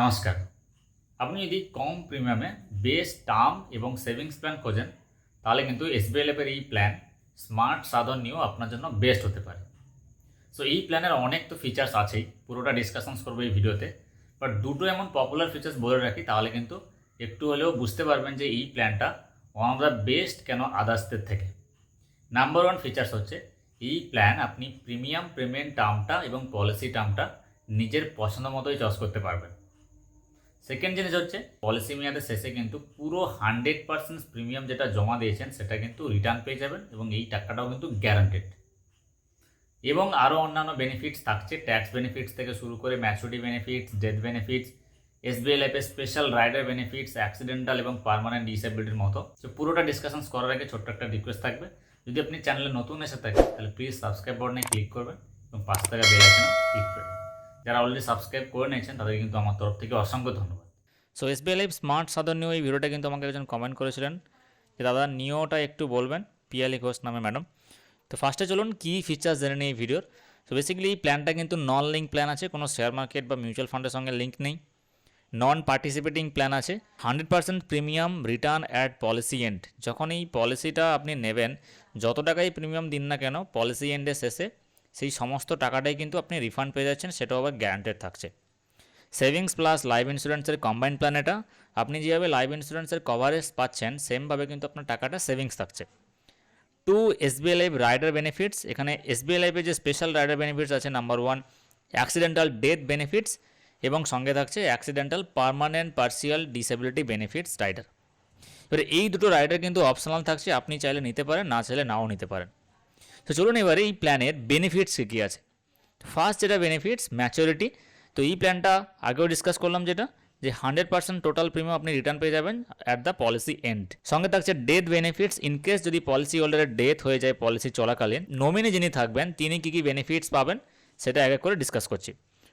নমস্কার। আপনি যদি কম প্রিমিয়ামে বেস টার্ম এবং সেভিংস প্ল্যান খোঁজেন, তাহলে কিন্তু এসবিআই ল্যাবের এই প্ল্যান স্মার্ট সাধন নিয়েও আপনার জন্য বেস্ট হতে পারে। সো এই প্ল্যানের অনেক তো ফিচার্স আছেই, পুরোটা ডিসকাশনস করব এই ভিডিওতে। বাট দুটো এমন পপুলার ফিচার্স বলে রাখি, তাহলে কিন্তু একটু হলেও বুঝতে পারবেন যে এই প্ল্যানটা ওয়ান অফ দ্য বেস্ট কেন আদার্সদের থেকে। নাম্বার ওয়ান ফিচার্স হচ্ছে, এই প্ল্যান আপনি প্রিমিয়াম পেমেন্ট টার্মটা এবং পলিসি টার্মটা নিজের পছন্দ মতোই চয়েস করতে পারবেন। সেকেন্ড জিনিস হচ্ছে পলিসি মেয়াদের শেষে কিন্তু পুরো হান্ড্রেড পার্সেন্ট প্রিমিয়াম যেটা জমা দিয়েছেন, সেটা কিন্তু রিটার্ন পেয়ে যাবেন এবং এই টাকাটাও কিন্তু গ্যারান্টেড এবং আরও অন্যান্য বেনিফিটস থাকছে ট্যাক্স বেনিফিটস থেকে শুরু করে maturity benefits death benefits SBI লাইফের স্পেশাল রাইডার বেনিফিটস অ্যাক্সিডেন্টাল এবং পার্মানেন্ট ডিসেবিলিটির মতো। তো পুরোটা ডিসকাশনস করার আগে ছোট্ট একটা রিকোয়েস্ট থাকবে। যদি আপনি চ্যানেলে নতুন এসে থাকেন, তাহলে প্লিজ সাবস্ক্রাইব বাটনে ক্লিক করবেন এবং পাঁচ টাকা বেল ক্লিক করবেন। যারা অলরেডি সাবস্ক্রাইব করে নিয়েছেন তাদের কিন্তু আমার তরফ থেকে অসংখ্য ধন্যবাদ। So SBI life smart Sadhan নিয়ে এই ভিডিওটা কিন্তু আমাকে একজন কমেন্ট করেছিলেন যে, দাদা, নিওটা একটু বলবেন পিয়ালি ঘোষ নামে ম্যাডাম তো ফার্স্টে চলুন, কী ফিচার্স জেনে নিই ভিডিওর সো বেসিক্যালি এই প্ল্যানটা কিন্তু নন লিঙ্ক প্ল্যান আছে, কোনো শেয়ার মার্কেট বা মিউচুয়াল ফান্ডের সঙ্গে লিঙ্ক নেই। নন পার্টিসিপেটিং প্ল্যান আছে hundred percent premium return at policy end যখন এই পলিসিটা আপনি নেবেন, যত টাকাই প্রিমিয়াম দিন না কেন পলিসি এন্ডের শেষে সেই সমস্ত টাকাটাই কিন্তু আপনি রিফান্ড পেয়ে যাচ্ছেন, সেটাও আবার গ্যারান্টেড থাকছে। সেভিংস প্লাস লাইফ ইন্স্যুরেন্সের কম্বাইন প্ল্যান এটা। আপনি যেভাবে লাইফ ইন্স্যুরেন্সের কভারেজ পাচ্ছেন সেমভাবে কিন্তু আপনার টাকাটা সেভিংস থাকছে। Two SBI life rider benefits এখানে এসবিআই লাইফের যে স্পেশাল রাইডার বেনিফিটস আছে number one accidental death benefits এবং সঙ্গে থাকছে accidental permanent partial disability benefits rider এবারে এই দুটো রাইডার কিন্তু অপশনাল থাকছে, আপনি চাইলে নিতে পারেন, না চাইলে নাও নিতে পারেন। তো চলুন এবারে এই প্ল্যানের বেনিফিটস কী আছে। ফার্স্ট যেটা বেনিফিটস ম্যাচুরিটি তো এই প্ল্যানটা আগেও ডিসকাস করলাম যেটা, যে হান্ড্রেড পার্সেন্ট টোটাল প্রিমিয়াম আপনি রিটার্ন পেয়ে যাবেন অ্যাট দ্য পলিসি এন্ড সঙ্গে থাকছে ডেথ বেনিফিটস ইন কেস যদি পলিসি হোল্ডারের ডেথ হয়ে যায় পলিসি চলাকালীন নমিনি যিনি থাকবেন, তিনি কী কী বেনিফিটস পাবেন, সেটা এক এক করে ডিসকাস করছি।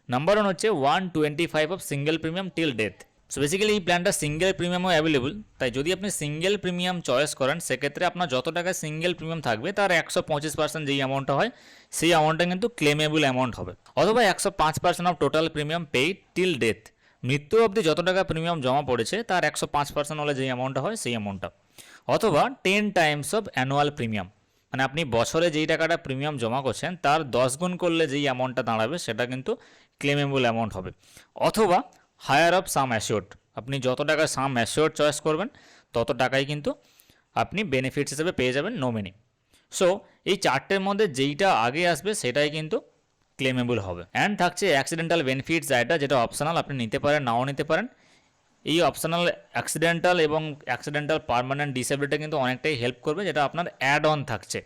নাম্বার ওয়ান হচ্ছে one twenty five of single premium till death so basically এই প্ল্যানটা সিঙ্গেল প্রিমিয়ামও অ্যাভেলেবল তাই যদি আপনি সিঙ্গেল প্রিমিয়াম চয়েস করেন, সেক্ষেত্রে আপনার যত টাকা সিঙ্গেল প্রিমিয়াম থাকবে, তার একশো পঁচিশ পার্সেন্ট যেই অ্যামাউন্টটা হয়, সেই অ্যামাউন্টটা কিন্তু ক্লেমেবল অ্যামাউন্ট হবে। অথবা একশো পাঁচ percent of total premium paid till death মৃত্যু অবধি যত টাকা প্রিমিয়াম জমা পড়েছে, তার একশো পাঁচ পার্সেন্ট হলে যেই অ্যামাউন্টটা হয়, সেই অ্যামাউন্টটা অথবা ten times of annual premium মানে আপনি বছরে যেই টাকাটা প্রিমিয়াম জমা করছেন, তার দশ গুণ করলে যেই অ্যামাউন্টটা দাঁড়াবে, সেটা কিন্তু ক্লেমেবল অ্যামাউন্ট হবে। অথবা হায়ার অফ সাম অ্যাসিওর্ড আপনি যত টাকা সাম অ্যাসিওর্ড চয়েস করবেন, তত টাকাই কিন্তু আপনি বেনিফিটস হিসেবে পেয়ে যাবেন নমিনি সো এই চারটের মধ্যে যেইটা আগে আসবে, সেটাই কিন্তু ক্লেমেবল হবে। অ্যান্ড থাকছে অ্যাক্সিডেন্টাল বেনিফিটস এটা যেটা অপশনাল আপনি নিতে পারেন, নাও নিতে পারেন। এই অপশনাল অ্যাক্সিডেন্টাল এবং অ্যাক্সিডেন্টাল পারমানেন্ট ডিসেবিলিটি কিন্তু অনেকটাই হেল্প করবে, যেটা আপনার অ্যাড অন থাকছে।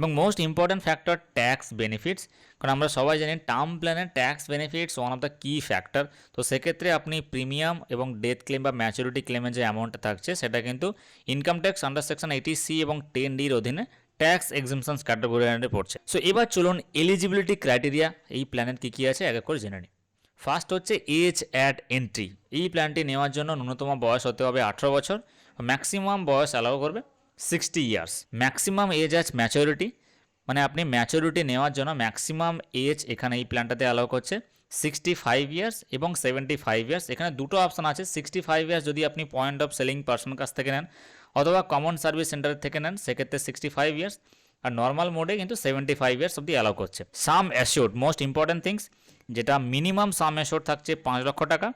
এবং most important factor tax benefits কারণ আমরা সবাই জানি টার্ম প্ল্যানের tax benefits one of the key factor তো সেক্ষেত্রে আপনি প্রিমিয়াম এবং ডেথ ক্লেম বা ম্যাচুরিটি ক্লেমের যে অ্যামাউন্টটা থাকছে, সেটা কিন্তু income tax under section eighty C এবং টেন ডির অধীনে ট্যাক্স এক্সামশনস ক্যাটাগরি পড়ছে। সো এবার চলুন এলিজিবিলিটি ক্রাইটেরিয়া এই প্ল্যানের কী কী আছে, এক এক করে জেনে নিই। ফার্স্ট হচ্ছে এজ অ্যাট এন্ট্রি এই প্ল্যানটি নেওয়ার জন্য ন্যূনতম বয়স হতে হবে আঠেরো বছর। ম্যাক্সিমাম বয়স অ্যালাউ করবে। Sixty years maximum age as maturity মানে আপনি ম্যাচুরিটি নেওয়ার জন্য ম্যাক্সিমাম এজ এখানে এই প্ল্যানটাতে অ্যালাউ করছে সিক্সটি ফাইভ ইয়ার্স এবং সেভেন্টি ফাইভ ইয়ার্স এখানে দুটো অপশান আছে সিক্সটি ফাইভ ইয়ার্স যদি আপনি পয়েন্ট অফ সেলিং পার্সন কাছ থেকে নেন, অথবা কমন সার্ভিস সেন্টার থেকে নেন, সেক্ষেত্রে সিক্সটি ফাইভ ইয়ার্স আর নর্মাল মোডে কিন্তু সেভেন্টি ফাইভ ইয়ার্স অব্দি অ্যালাউ করছে। Sum assured most important things যেটা মিনিমাম সাম অ্যাসিওর্ড থাকছে পাঁচ লক্ষ টাকা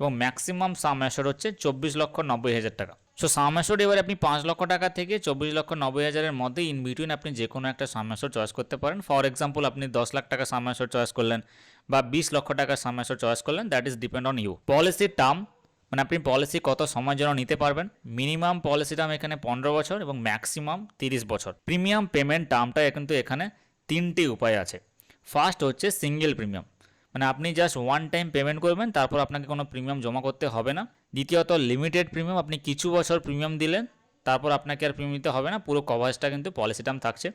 এবং ম্যাক্সিমাম সাম অ্যাসিওর্ড হচ্ছে চব্বিশ লক্ষ নব্বই হাজার টাকা। সো সাম অ্যাসিওর্ড এবার আপনি পাঁচ লক্ষ টাকা থেকে চব্বিশ লক্ষ নব্বই হাজারের মধ্যে ইন বিটুইন আপনি যে কোনো একটা সাম অ্যাসিওর্ড চয়েস করতে পারেন। ফর এক্সাম্পল আপনি দশ লাখ টাকা সাম অ্যাসিওর্ড চয়েস করলেন বা বিশ লক্ষ টাকা সাম অ্যাসিওর্ড চয়েস করলেন that is depend on you পলিসির টার্ম মানে আপনি পলিসি কত সময় জন্য নিতে পারবেন মিনিমাম পলিসি টার্ম এখানে পনেরো বছর এবং ম্যাক্সিমাম তিরিশ বছর। প্রিমিয়াম পেমেন্ট টার্মটা কিন্তু এখানে তিনটি উপায় আছে। ফার্স্ট হচ্ছে সিঙ্গেল প্রিমিয়াম মানে আপনি জাস্ট ওয়ান টাইম পেমেন্ট করবেন, তারপর আপনাকে কোনো প্রিমিয়াম জমা করতে হবে না। দ্বিতীয়ত লিমিটেড প্রিমিয়াম আপনি কিছু বছর প্রিমিয়াম দিলেন, তারপর আপনাকে আর প্রিমিয়াম দিতে হবে না, পুরো কভারেজটা কিন্তু পলিসি টার্ম থাকছে।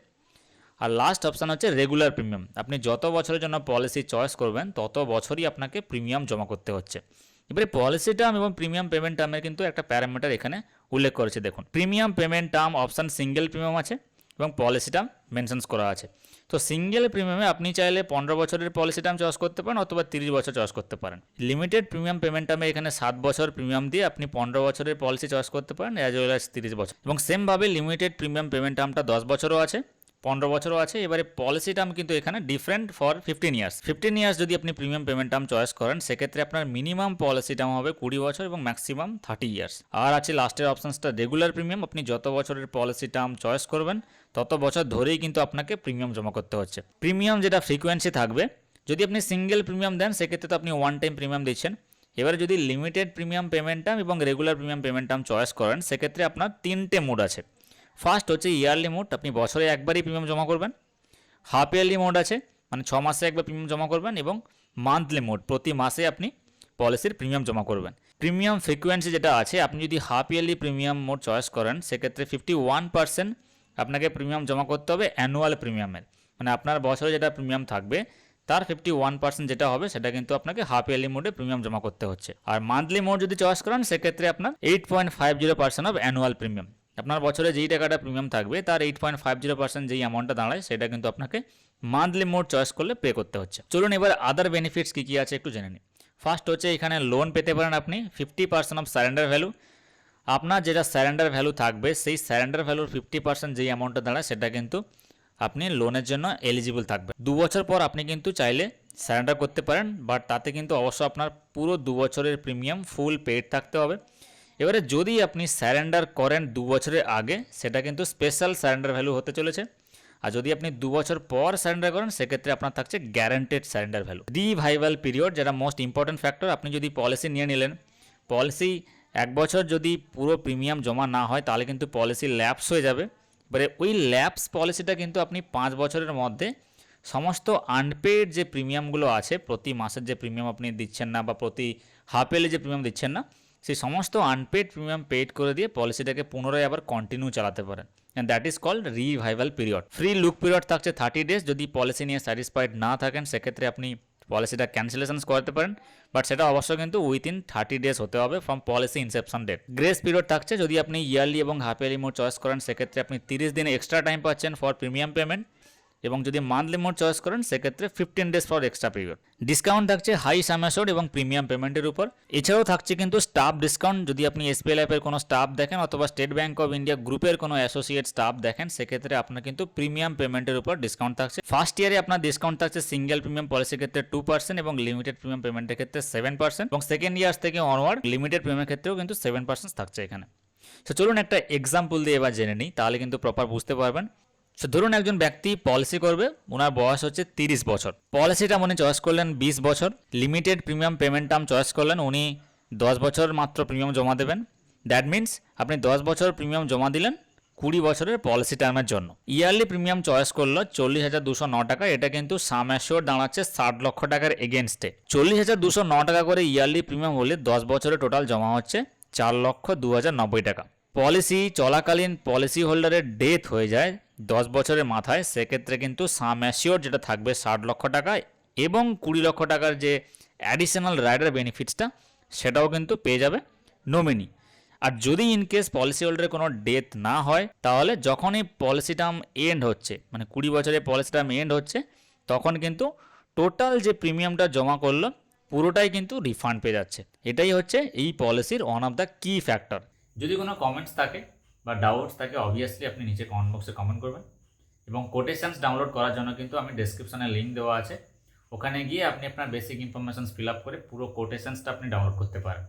আর লাস্ট অপশান হচ্ছে রেগুলার প্রিমিয়াম আপনি যত বছরের জন্য পলিসি চয়েস করবেন, তত বছরই আপনাকে প্রিমিয়াম জমা করতে হচ্ছে। এবারে পলিসি টার্ম এবং প্রিমিয়াম পেমেন্ট টার্মের কিন্তু একটা প্যারামিটার এখানে উল্লেখ করেছে, দেখুন। Premium payment term option single premium আছে এবং পলিসি টার্ম মেনশনস করা আছে। তো সিঙ্গেল প্রিমিয়ামে আপনি চাইলে পনেরো বছরের পলিসি টার্ম চয়েস করতে পারেন অথবা তিরিশ বছর চয়েস করতে পারেন। লিমিটেড প্রিমিয়াম পেমেন্ট টার্মে এখানে সাত বছর প্রিমিয়াম দিয়ে আপনি পনেরো বছরের পলিসি চয়েস করতে পারেন অ্যাজ ওয়েল অ্যাজ তিরিশ বছর। এবং সেমভাবে লিমিটেড প্রিমিয়াম পেমেন্ট টার্মটা দশ বছরও আছে, পনেরো বছরও আছে। এবারে পলিসি টার্ম কিন্তু এখানে different for fifteen years fifteen years যদি আপনি প্রিমিয়াম পেমেন্ট টার্ম চয়েস করেন, সেক্ষেত্রে আপনার মিনিমাম পলিসি টার্ম হবে কুড়ি বছর এবং ম্যাক্সিমাম থার্টি ইয়ার্স আর আছে লাস্টের অপশনসটা রেগুলার প্রিমিয়াম আপনি যত বছরের পলিসি টার্ম চয়েস করবেন তত বছর ধরেই কিন্তু আপনাকে প্রিমিয়াম জমা করতে হচ্ছে। প্রিমিয়াম যেটা ফ্রিকোয়েন্সি থাকবে, যদি আপনি সিঙ্গেল প্রিমিয়াম দেন, সেক্ষেত্রে তো আপনি ওয়ান টাইম প্রিমিয়াম দিচ্ছেন। এবারে যদি লিমিটেড প্রিমিয়াম পেমেন্ট টার্ম এবং regular premium payment term choice করেন, সেক্ষেত্রে আপনার তিনটে মোড আছে। ফার্স্ট হচ্ছে ইয়ারলি মোড আপনি বছরে একবারই প্রিমিয়াম জমা করবেন। হাফ ইয়ারলি মোড আছে মানে ছ মাসে একবার প্রিমিয়াম জমা করবেন এবং মান্থলি মোড প্রতি মাসে আপনি পলিসির প্রিমিয়াম জমা করবেন। প্রিমিয়াম ফ্রিকোয়েন্সি যেটা আছে, আপনি যদি half yearly premium mode choice করেন, সেক্ষেত্রে ফিফটি ওয়ান পার্সেন্ট আপনাকে প্রিমিয়াম জমা করতে হবে অ্যানুয়াল প্রিমিয়ামের মানে আপনার বছরে যেটা প্রিমিয়াম থাকবে, তার ফিফটি ওয়ান পার্সেন্ট যেটা হবে, সেটা কিন্তু আপনাকে হাফ ইয়ারলি মোডে প্রিমিয়াম জমা করতে হচ্ছে। আর মান্থলি মোড যদি চয়েস করেন, সেক্ষেত্রে আপনার eight point five zero percent of annual premium আপনার বছরে যেই টাকাটা প্রিমিয়াম থাকবে, তার eight point five zero percent যেই অ্যামাউন্টটা দাঁড়ায়, সেটা কিন্তু আপনাকে মান্থলি মোড চয়েস করলে পে করতে হচ্ছে। চলুন এবার আদার বেনিফিটস কী কী আছে একটু জেনে নিই। ফার্স্ট হচ্ছে এখানে লোন পেতে পারেন আপনি fifty percent of surrender value আপনার যেটা স্যারেন্ডার ভ্যালু থাকবে, সেই স্যারেন্ডার ভ্যালুর ফিফটি পার্সেন্ট যেই অ্যামাউন্টটা দাঁড়ায়, সেটা কিন্তু আপনি লোনের জন্য এলিজিবল থাকবে। দু বছর পর আপনি কিন্তু চাইলে স্যারেন্ডার করতে পারেন বাট তাতে কিন্তু অবশ্য আপনার পুরো দু বছরের প্রিমিয়াম ফুল পেড থাকতে হবে। এবারে যদি আপনি স্যারেন্ডার করেন দু বছরের আগে, সেটা কিন্তু স্পেশাল স্যারেন্ডার ভ্যালু হতে চলেছে। আর যদি আপনি দু বছর পর স্যারেন্ডার করেন, সেক্ষেত্রে আপনার থাকছে guaranteed surrender value revival period যেটা মোস্ট ইম্পর্টেন্ট ফ্যাক্টর আপনি যদি পলিসি নিয়ে নিলেন পলিসি এক বছর যদি পুরো প্রিমিয়াম জমা না হয়, তাহলে কিন্তু পলিসি ল্যাপস হয়ে যাবে। এবারে ওই ল্যাপস পলিসিটা কিন্তু আপনি পাঁচ বছরের মধ্যে সমস্ত আনপেড যে প্রিমিয়ামগুলো আছে, প্রতি মাসের যে প্রিমিয়াম আপনি দিচ্ছেন না বা প্রতি হাফ এলে যে প্রিমিয়াম দিচ্ছেন না, সেই সমস্ত আনপেড প্রিমিয়াম পেড করে দিয়ে পলিসিটাকে পুনরায় আবার কন্টিনিউ চালাতে পারেন। And that is called revival period free look period থাকছে থার্টি ডেজ যদি পলিসি নিয়ে স্যাটিসফাইড না থাকেন, সেক্ষেত্রে আপনি পলিসিটা ক্যান্সেলেশন করতে পারেন বাট সেটা অবশ্য কিন্তু উইথিন থার্টি ডেজ হতে হবে from policy inception date grace period থাকছে যদি আপনি ইয়ারলি এবং হাফ ইয়ারলি মোড চয়েস করেন, সেক্ষেত্রে আপনি তিরিশ দিন এক্সট্রা টাইম পাচ্ছেন ফর প্রিমিয়াম পেমেন্ট এবং যদি মান্থলি মোড চয়েস করেন, সেক্ষেত্রে fifteen days for extra period discount থাকছে হাই সামেশোড এবং প্রিমিয়াম পেমেন্টের উপর। এছাড়াও থাকছে কিন্তু স্টাফ ডিসকাউন্ট যদি আপনি এসবিআই অ্যাপের কোনো স্টাফ দেখেন অথবা স্টেট ব্যাঙ্ক অফ ইন্ডিয়া গ্রুপের কোনো অ্যাসোসিয়েট স্টাফ দেখেন, সেক্ষেত্রে আপনার কিন্তু প্রিমিয়াম পেমেন্টের উপর ডিসকাউন্ট থাকছে। ফার্স্ট ইয়ারে আপনার ডিসকাউন্ট থাকছে সিঙ্গেল প্রিমিয়াম পলিসির ক্ষেত্রে টু পার্সেন্ট এবং লিমিটেড প্রিমিয়াম পেমেন্টের ক্ষেত্রে সেভেন পার্সেন্ট এবং সেকেন্ড ইয়ার্স থেকে অনওয়ার্ড লিমিটেড প্রিমিয়ামের ক্ষেত্রেও কিন্তু সেভেন পার্সেন্ট থাকছে এখানে। তো চলুন একটা এক্সাম্পল দিয়ে এবার জেনে নিই, তাহলে কিন্তু প্রপার বুঝতে পারবেন। সো ধরুন একজন ব্যক্তি পলিসি করবে ওনার বয়স হচ্ছে তিরিশ বছর। পলিসিটা উনি চয়েস করলেন বিশ বছর। Limited premium payment term choice করলেন, উনি দশ বছর মাত্র প্রিমিয়াম জমা দেবেন। দ্যাট মিন্স আপনি দশ বছর প্রিমিয়াম জমা দিলেন কুড়ি বছরের পলিসি টার্মের জন্য। ইয়ারলি প্রিমিয়াম চয়েস করল চল্লিশ হাজার দুশো ন টাকা। এটা কিন্তু সাম দাঁড়াচ্ছে ষাট লক্ষ টাকার এগেনস্টে চল্লিশ হাজার দুশো ন টাকা করে ইয়ারলি প্রিমিয়াম হলে দশ বছরে টোটাল জমা হচ্ছে চার লক্ষ দু হাজার নব্বই টাকা। পলিসি চলাকালীন পলিসি হোল্ডারের ডেথ হয়ে যায় দশ বছরের মাথায়, সেক্ষেত্রে কিন্তু সাম অ্যাসিওর যেটা থাকবে ষাট লক্ষ টাকা এবং কুড়ি লক্ষ টাকার যে অ্যাডিশনাল রাইডার বেনিফিটসটা সেটাও কিন্তু পেয়ে যাবে নমিনি আর যদি ইনকেস পলিসি হোল্ডারের কোনো ডেথ না হয়, তাহলে যখনই পলিসি টার্ম এন্ড হচ্ছে মানে কুড়ি বছরের পলিসি টার্ম এন্ড হচ্ছে, তখন কিন্তু টোটাল যে প্রিমিয়ামটা জমা করল, পুরোটাই কিন্তু রিফান্ড পেয়ে যাচ্ছে। এটাই হচ্ছে এই পলিসির one of the key factor যদি কোনো কমেন্টস থাকে বা ডাউটস থাকে অবভিয়াসলি আপনি নিচে কমেন্ট বক্সে কমেন্ট করবেন। এবং কোটেশনস ডাউনলোড করার জন্য কিন্তু আমি ডেসক্রিপশনে লিঙ্ক দেওয়া আছে। ওখানে গিয়ে আপনি আপনার বেসিক ইনফরমেশনস ফিল আপ করে পুরো কোটেশনসটা আপনি ডাউনলোড করতে পারেন।